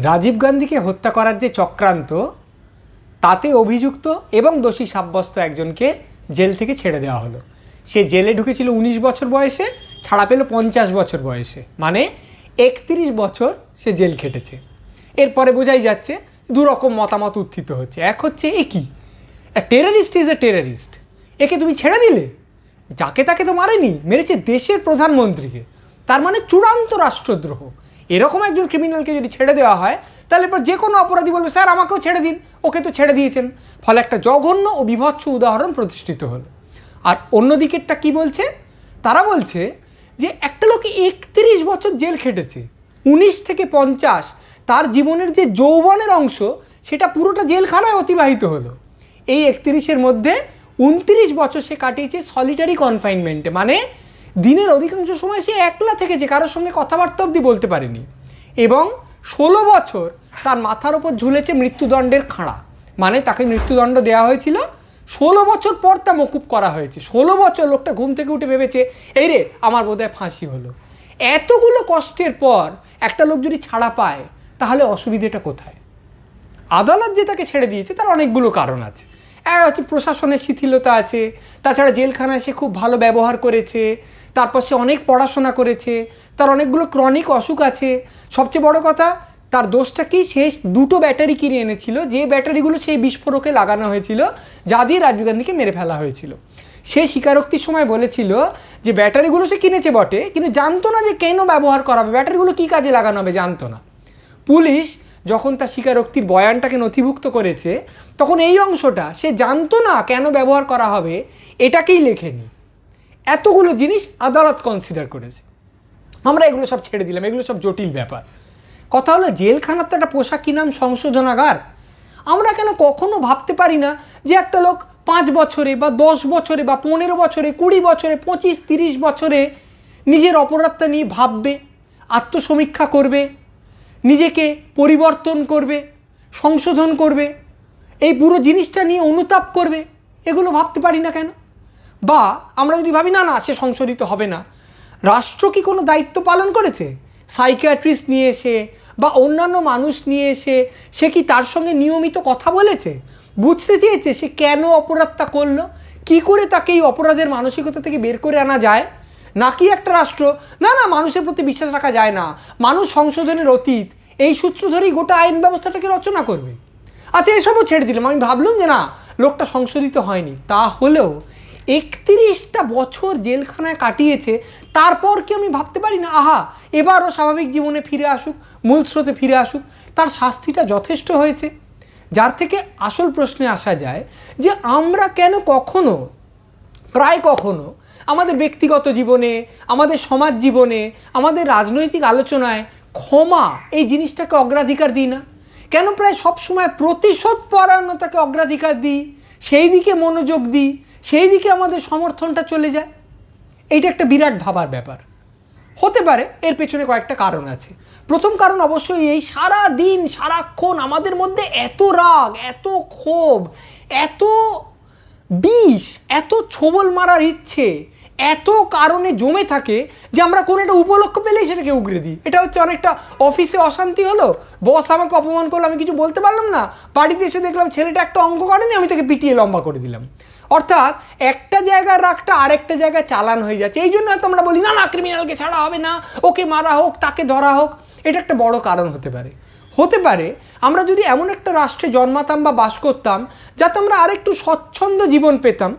রাজীব গান্ধীকে হত্যা করার যে চক্রান্ত, তাতে অভিযুক্ত এবং দোষী সাব্যস্ত একজনকে জেল থেকে ছেড়ে দেওয়া হলো। সে জেলে ঢুকেছিল উনিশ বছর বয়সে, ছাড়া পেল পঞ্চাশ বছর বয়সে। মানে একত্রিশ বছর সে জেল খেটেছে। এরপরে বোঝাই যাচ্ছে দু রকম মতামত উত্থিত হচ্ছে। এক হচ্ছে এ কি? টেরারিস্ট ইজ এ টেরারিস্ট একে তুমি ছেড়ে দিলে? যাকে তাকে তো মারেনি, মেরেছে দেশের প্রধানমন্ত্রীকে। তার মানে চূড়ান্ত রাষ্ট্রদ্রোহ। এরকম একজন ক্রিমিনালকে যদি ছেড়ে দেওয়া হয়, তাহলে এরপর যে কোনো অপরাধী বলবে, স্যার, আমাকেও ছেড়ে দিন। ওকে তো ছেড়ে দিয়েছেন। ফলে একটা জঘন্য ও বিভৎস উদাহরণ প্রতিষ্ঠিত হলো। আর অন্য দিকেরটা কি বলছে? তারা বলছে যে একটা লোক একত্রিশ বছর জেল খেটেছে, উনিশ থেকে পঞ্চাশ, তার জীবনের যে যৌবনের অংশ, সেটা পুরোটা জেলখানায় অতিবাহিত হলো। এই একত্রিশের মধ্যে উনত্রিশ বছর সে কাটিয়েছে সলিটারি কনফাইনমেন্টে মানে দিনের অধিকাংশ সময় সে একলা থেকেছে কারোর সঙ্গে কথাবার্তা অবধি বলতে পারেনি। এবং ষোলো বছর তার মাথার ওপর ঝুলেছে মৃত্যুদণ্ডের খাঁড়া। মানে তাকে মৃত্যুদণ্ড দেওয়া হয়েছিল। ষোলো বছর পর তা মকুব করা হয়েছে। ষোলো বছর লোকটা ঘুম থেকে উঠে ভেবেছে, এই রে, আমার বোধহয় ফাঁসি হলো। এতগুলো কষ্টের পর একটা লোক যদি ছাড়া পায়, তাহলে অসুবিধেটা কোথায়? আদালত যে তাকে ছেড়ে দিয়েছে, তার অনেকগুলো কারণ আছে। হচ্ছে প্রশাসনের শিথিলতা আছে। তাছাড়া জেলখানায় সে খুব ভালো ব্যবহার করেছে। তারপর সে অনেক পড়াশোনা করেছে। তার অনেকগুলো ক্রনিক অসুখ আছে। সবচেয়ে বড় কথা, তার দোষটা কি? সে দুটো ব্যাটারি কিনে এনেছিল। যে ব্যাটারিগুলো সেই বিস্ফোরকে লাগানো হয়েছিল, যা দিয়ে রাজীব গান্ধীকে মেরে ফেলা হয়েছিল। সে স্বীকারোক্তির সময় বলেছিল যে ব্যাটারিগুলো সে কিনেছে বটে, কিন্তু জানতো না যে কেন ব্যবহার করা হবে। ব্যাটারিগুলো কী কাজে লাগানো হবে জানতো না। পুলিশ যখন তার স্বীকারোক্তির বয়ানটাকে নথিভুক্ত করেছে, তখন এই অংশটা সে জানতো না কেন ব্যবহার করা হবে, এটাকেই লেখেনি। এতগুলো জিনিস আদালত কনসিডার করেছে। আমরা এগুলো সব ছেড়ে দিলাম, এগুলো সব জটিল ব্যাপার। কথা হলো, জেলখানার তো একটা পোশাক কি নাম সংশোধনাগার? আমরা কেন কখনো ভাবতে পারি না যে একটা লোক পাঁচ বছরে বা দশ বছরে বা পনেরো বছরে, কুড়ি বছরে, পঁচিশ তিরিশ বছরে নিজের অপরাধটা নিয়ে ভাববে, আত্মসমীক্ষা করবে নিজেকে পরিবর্তন করবে, সংশোধন করবে, এই পুরো জিনিসটা নিয়ে অনুতাপ করবে, এগুলো ভাবতে পারি না কেন? বা আমরা যদি ভাবি, না না, সে সংশোধিত হবে না। রাষ্ট্র কি কোনো দায়িত্ব পালন করেছে? সাইকিয়াট্রিস্ট নিয়ে এসে বা অন্যান্য মানুষ নিয়ে এসে সে কি তার সঙ্গে নিয়মিত কথা বলেছে? বুঝতে চেয়েছে সে কেন অপরাধটা করল? কি করে তাকে এই অপরাধের মানসিকতা থেকে বের করে আনা যায়? নাকি একটা রাষ্ট্র? না না, মানুষের প্রতি বিশ্বাস রাখা যায় না। মানুষ সংশোধনের অতীত, এই সূত্র ধরেই গোটা আইন ব্যবস্থাটাকে রচনা করবে। আচ্ছা এসবও ছেড়ে দিলাম। আমি ভাবলাম যে না, লোকটা সংশোধিত হয়নি। তা হলেও একত্রিশটা বছর জেলখানায় কাটিয়েছে, তারপর কি আমি ভাবতে পারি না? আহা, এবারও স্বাভাবিক জীবনে ফিরে আসুক, মূল স্রোতে ফিরে আসুক, তার শাস্তিটা যথেষ্ট হয়েছে। যার থেকে আসল প্রশ্নে আসা যায় যে আমরা কেন কখনো, প্রায় কখনো আমাদের ব্যক্তিগত জীবনে, আমাদের সমাজ জীবনে, আমাদের রাজনৈতিক আলোচনায় ক্ষমা এই জিনিসটাকে অগ্রাধিকার দিই না। কেন প্রায় সবসময় প্রতিশোধ পরায়ণতাকে অগ্রাধিকার দিই, সেই দিকে মনোযোগ দিই, সেই দিকে আমাদের সমর্থনটা চলে যায়? এইটা একটা বিরাট ভাবার ব্যাপার। হতে পারে এর পেছনে কয়েকটা কারণ আছে। প্রথম কারণ অবশ্যই এই সারা দিন সারাক্ষণ আমাদের মধ্যে এত রাগ, এত ক্ষোভ, এত বিষ, এত ছোবল মারার ইচ্ছে, এত কারণে জমে থাকে যে আমরা কোনো একটা উপলক্ষ পেলেই সেটাকে উগড়ে দিই। এটা হচ্ছে অনেকটা অফিসে অশান্তি হলো, বস আমাকে অপমান করল, আমি কিছু বলতে পারলাম না, বাড়িতে এসে দেখলাম ছেলেটা একটা অঙ্ক করেনি, আমি তাকে পিটিয়ে লম্বা করে দিলাম। অর্থাৎ একটা জায়গার রাগটা আরেকটা জায়গায় চালান হয়ে যাচ্ছে, এই জন্য হয়তো আমরা বলি, না না ক্রিমিনালকে ছাড়া হবে না, ওকে মারা হোক, তাকে ধরা হোক। এটা একটা বড় কারণ হতে পারে। হতে পারে, আমরা যদি এমন একটা রাষ্ট্রে জন্মাতাম বা বাস করতাম যাতে আমরা আরেকটু স্বচ্ছন্দ জীবন পেতাম,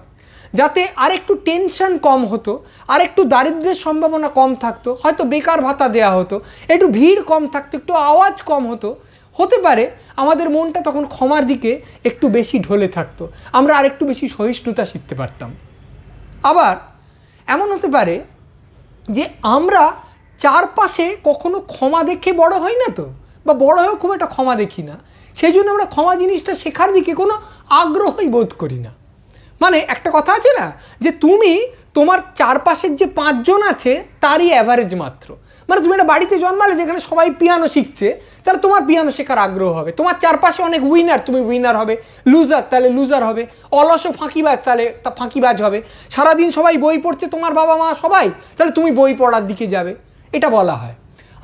যাতে আরেকটু টেনশন কম হতো, আরেকটু দারিদ্র্যের সম্ভাবনা কম থাকতো, হয়তো বেকার ভাতা দেওয়া হতো, একটু ভিড় কম থাকতো, একটু আওয়াজ কম হতো, হতে পারে আমাদের মনটা তখন ক্ষমার দিকে একটু বেশি ঢলে থাকতো, আমরা আরেকটু বেশি সহিষ্ণুতা শিখতে পারতাম। আবার এমন হতে পারে যে আমরা চারপাশে কখনো ক্ষমা দেখে বড় হই না তো? বা বড় হয়েও খুব একটা ক্ষমা দেখি না। সেই জন্য আমরা ক্ষমা জিনিসটা শেখার দিকে কোনো আগ্রহই বোধ করি না। মানে একটা কথা আছে না, যে তুমি তোমার চারপাশের যে পাঁচজন আছে, তারই অ্যাভারেজ মাত্র। মানে তুমি একটা বাড়িতে জন্মালে যেখানে সবাই পিয়ানো শিখছে, তাহলে তোমার পিয়ানো শেখার আগ্রহ হবে। তোমার চারপাশে অনেক উইনার তুমি উইনার হবে। লুজার তাহলে লুজার হবে। অলস ফাঁকিবাজ, তাহলে তা ফাঁকিবাজ হবে। সারাদিন সবাই বই পড়ছে, তোমার বাবা মা সবাই, তাহলে তুমি বই পড়ার দিকে যাবে। এটা বলা হয়।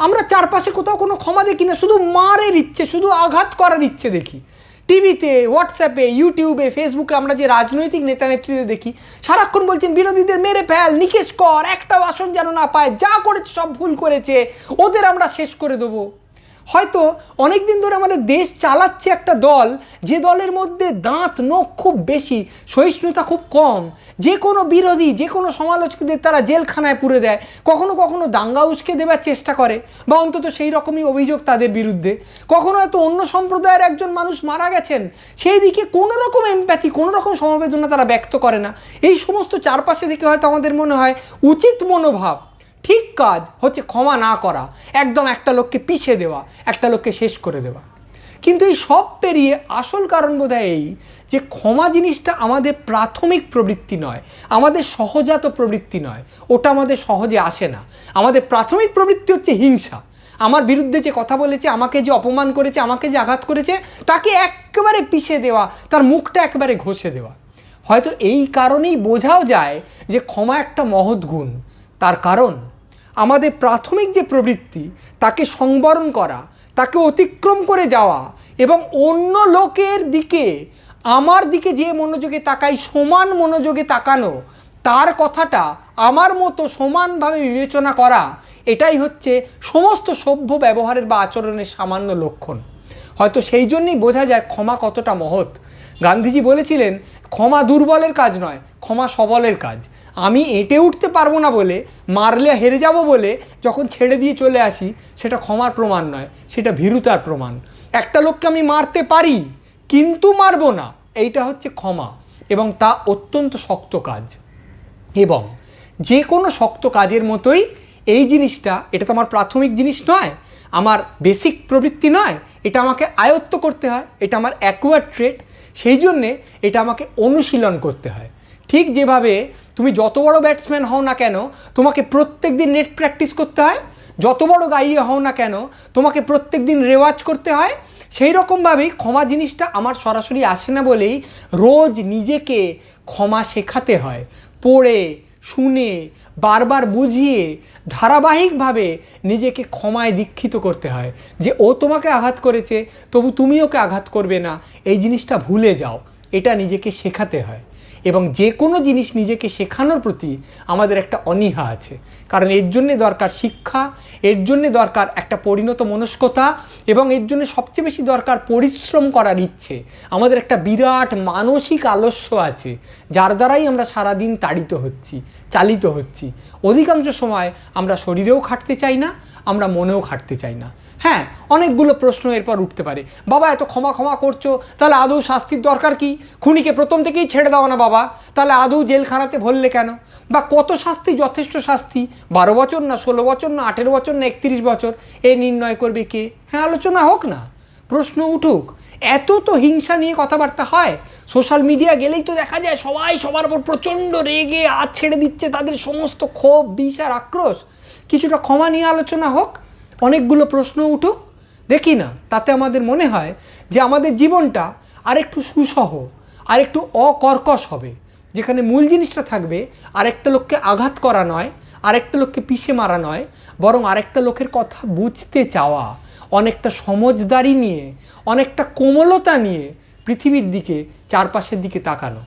আমরা চারপাশে কোথাও কোনো ক্ষমা দেখি না, শুধু মারের ইচ্ছে, শুধু আঘাত করার ইচ্ছে দেখি। টিভিতে, হোয়াটসঅ্যাপে, ইউটিউবে, ফেসবুকে আমরা যে রাজনৈতিক নেতা নেত্রীদের দেখি, সারাক্ষণ বলছেন, বিরোধীদের মেরে ফেল, নিকেশ কর, একটাও আসন যেন না পায়, যা করেছে সব ভুল করেছে, ওদের আমরা শেষ করে দেবো। হয়তো অনেক দিন ধরে আমাদের দেশ চালাচ্ছে একটা দল, যে দলের মধ্যে দাঁত, নখ খুব বেশি, সহিষ্ণুতা খুব কম, যে কোনো বিরোধী, যে কোনো সমালোচকদের তারা জেলখানায় পুরে দেয়, কখনো কখনো দাঙ্গা উস্কে দেবার চেষ্টা করে, বা অন্তত সেই রকমই অভিযোগ তাদের বিরুদ্ধে। কখনো হয়তো অন্য সম্প্রদায়ের একজন মানুষ মারা গেছেন, সেই দিকে কোনো রকম এমপ্যাথি কোনো রকম সমবেদনা তারা ব্যক্ত করে না। এই সমস্ত চারপাশে দিকে হয়তো আমাদের মনে হয় উচিত মনোভাব। ঠিক কাজ হচ্ছে ক্ষমা না করা, একদম একটা লোককে পিষে দেওয়া, একটা লোককে শেষ করে দেওয়া। কিন্তু এই সব পেরিয়ে আসল কারণ বোধ এই যে ক্ষমা জিনিসটা আমাদের প্রাথমিক প্রবৃত্তি নয়, আমাদের সহজাত প্রবৃত্তি নয়, ওটা আমাদের সহজে আসে না। আমাদের প্রাথমিক প্রবৃত্তি হচ্ছে হিংসা। আমার বিরুদ্ধে যে কথা বলেছে, আমাকে যে অপমান করেছে, আমাকে যে আঘাত করেছে, তাকে একেবারে পিষে দেওয়া, তার মুখটা একেবারে ঘষে দেওয়া। হয়তো এই কারণেই বোঝাও যায় যে ক্ষমা একটা মহৎ গুণ। তার কারণ আমাদের প্রাথমিক যে প্রবৃত্তি, তাকে সংবরণ করা, তাকে অতিক্রম করে যাওয়া এবং অন্য লোকের দিকে, আমার দিকে যে মনোযোগে তাকাই, সমান মনোযোগে তাকানো, তার কথাটা আমার মতো সমানভাবে বিবেচনা করা, এটাই হচ্ছে সমস্ত সভ্য ব্যবহারের বা আচরণের সামান্য লক্ষণ। হয়তো সেই জন্যই বোঝা যায় ক্ষমা কতটা মহৎ। গান্ধীজি বলেছিলেন, ক্ষমা দুর্বলের কাজ নয়, ক্ষমা সবলের কাজ। আমি এঁটে উঠতে পারব না বলে, মারলে হেরে যাব বলে যখন ছেড়ে দিয়ে চলে আসি, সেটা ক্ষমার প্রমাণ নয়, সেটা ভীরুতার প্রমাণ। একটা লোককে আমি মারতে পারি, কিন্তু মারবো না। এইটা হচ্ছে ক্ষমা এবং তা অত্যন্ত শক্ত কাজ। এবং যে কোনো শক্ত কাজের মতোই এই জিনিসটা, এটা তো আমার প্রাথমিক জিনিস নয় আমার বেসিক প্রবৃত্তি নয়, এটা আমাকে আয়ত্ত করতে হয়, এটা আমার অ্যাকোয়ার ট্রেট সেই জন্যে এটা আমাকে অনুশীলন করতে হয়। ঠিক যেভাবে তুমি যত বড় ব্যাটসম্যান হও না কেন, তোমাকে প্রত্যেক দিন নেট প্র্যাকটিস করতে হয়, যত বড় গাইয়ে হও না কেন, তোমাকে প্রত্যেক দিন রেওয়াজ করতে হয়, সেই রকমভাবেই ক্ষমা জিনিসটা আমার সরাসরি আসে না বলেই রোজ নিজেকে ক্ষমা শেখাতে হয়, পড়ে শুনে, বারবার বুঝিয়ে, ধারাবাহিকভাবে নিজেকে ক্ষমায় দীক্ষিত করতে হয় যে, ও তোমাকে আঘাত করেছে, তবু তুমি ওকে আঘাত করবে না। এই জিনিসটা ভুলে যাও। এটা নিজেকে শেখাতে হয়। এবং যে কোনো জিনিস নিজেকে শেখানোর প্রতি আমাদের একটা অনীহা আছে। কারণ এর জন্যে দরকার শিক্ষা, এর জন্যে দরকার একটা পরিণত মনস্কতা এবং এর জন্য সবচেয়ে বেশি দরকার পরিশ্রম করার ইচ্ছে। আমাদের একটা বিরাট মানসিক আলস্য আছে, যার দ্বারাই আমরা সারাদিন তাড়িত হচ্ছি, চালিত হচ্ছি। অধিকাংশ সময় আমরা শরীরেও খাটতে চাই না আমরা মনেও খাটতে চাই না। হ্যাঁ অনেকগুলো প্রশ্ন এরপর উঠতে পারে। বাবা, এত ক্ষমা ক্ষমা করছ, তাহলে আদৌ শাস্তির দরকার কি? খুনিকে প্রথম থেকেই ছেড়ে দাও না বাবা। তাহলে আদৌ জেলখানাতে ভরলে কেন? বা কত শাস্তি, যথেষ্ট শাস্তি? বারো বছর না ষোলো বছর না আঠেরো বছর না একত্রিশ বছর? এ নির্ণয় করবে কে? হ্যাঁ আলোচনা হোক না। প্রশ্ন উঠুক। এত তো হিংসা নিয়ে কথাবার্তা হয়। সোশ্যাল মিডিয়া গেলেই তো দেখা যায় সবাই সবার উপর প্রচণ্ড রেগে হাত ছেড়ে দিচ্ছে, তাদের সমস্ত ক্ষোভ, বিষ আর আক্রোশ। কিছুটা ক্ষমা নিয়ে আলোচনা হোক, অনেকগুলো প্রশ্ন উঠুক, দেখি না, তাতে আমাদের মনে হয় যে আমাদের জীবনটা আরেকটু সুসহ, আরেকটু অকর্কশ হবে, যেখানে মূল জিনিসটা থাকবে আরেকটা লোককে আঘাত করা নয়, আরেকটা লোককে পিষে মারা নয়, বরং আরেকটা লোকের কথা বুঝতে চাওয়া, অনেকটা সমজদারি নিয়ে, অনেকটা কোমলতা নিয়ে পৃথিবীর দিকে, চারপাশের দিকে তাকানো।